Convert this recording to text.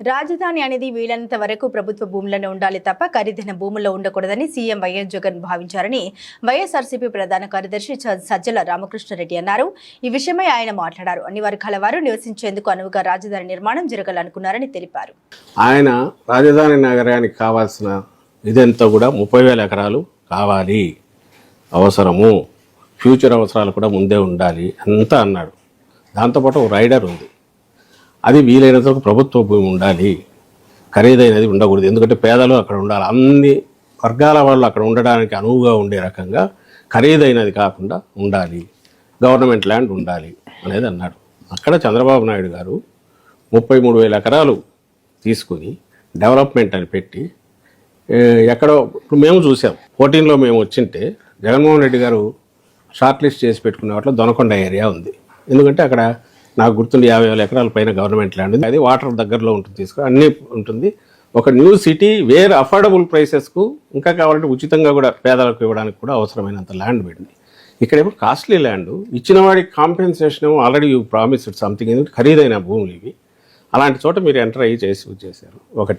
రాజధాని అనేది వీలైనంత వరకు ప్రభుత్వ భూములను ఉండాలి తప్ప ఖరీదైన భూముల్లో ఉండకూడదని సీఎం వైఎస్ జగన్ భావించారని వైఎస్ఆర్సీపీ ప్రధాన కార్యదర్శి సజ్జల రామకృష్ణారెడ్డి అన్నారు. ఈ విషయమై ఆయన మాట్లాడారు. అన్ని వర్గాల వారు నివసించేందుకు అనువుగా రాజధాని నిర్మాణం జరగాలనుకున్నారని తెలిపారు. ఆయన రాజధాని నగరానికి కావాల్సిన ఇదంతా కూడా ముప్పై వేల ఎకరాలు కావాలి. అవసరము. ఫ్యూచర్ అవసరాలు కూడా ముందే ఉండాలి అంతా అన్నాడు. దాంతోపాటు ఒక రైడర్ ఉంది. అది వీలైనంత వరకు ప్రభుత్వ భూమి ఉండాలి. ఖరీదైనది ఉండకూడదు. ఎందుకంటే పేదలు అక్కడ ఉండాలి. అన్ని వర్గాల వాళ్ళు అక్కడ ఉండడానికి అనువుగా ఉండే రకంగా ఖరీదైనది కాకుండా ఉండాలి. గవర్నమెంట్ ల్యాండ్ ఉండాలి అనేది అన్నాడు. అక్కడ చంద్రబాబు నాయుడు గారు ముప్పై మూడు వేల ఎకరాలు తీసుకుని డెవలప్మెంట్ అని పెట్టి ఎక్కడో ఇప్పుడు మేము చూసాం. ఫోర్టీన్లో మేము వచ్చింటే జగన్మోహన్ రెడ్డి గారు షార్ట్ లిస్ట్ చేసి పెట్టుకునే వాటిలో దొనకొండ ఏరియా ఉంది. ఎందుకంటే అక్కడ నాకు గుర్తుండి యాభై వేల ఎకరాల పైన గవర్నమెంట్ ల్యాండ్ ఉంది. అది వాటర్ దగ్గరలో ఉంటుంది తీసుకో అన్నీ ఉంటుంది. ఒక న్యూ సిటీ వేర్ అఫోర్డబుల్ ప్రైసెస్కు ఇంకా కావాలంటే ఉచితంగా కూడా పేదలకు ఇవ్వడానికి కూడా అవసరమైనంత ల్యాండ్ పెట్టింది ఇక్కడేమో కాస్ట్లీ ల్యాండ్. ఇచ్చిన వాడికి కాంపెన్సేషన్ ఏమో ఆల్రెడీ యూ ప్రామిస్డ్ సంథింగ్ ఎందుకంటే ఖరీదైన భూములు ఇవి. అలాంటి చోట మీరు ఎంటర్ అయ్యి చేసి చేశారు. ఒకటి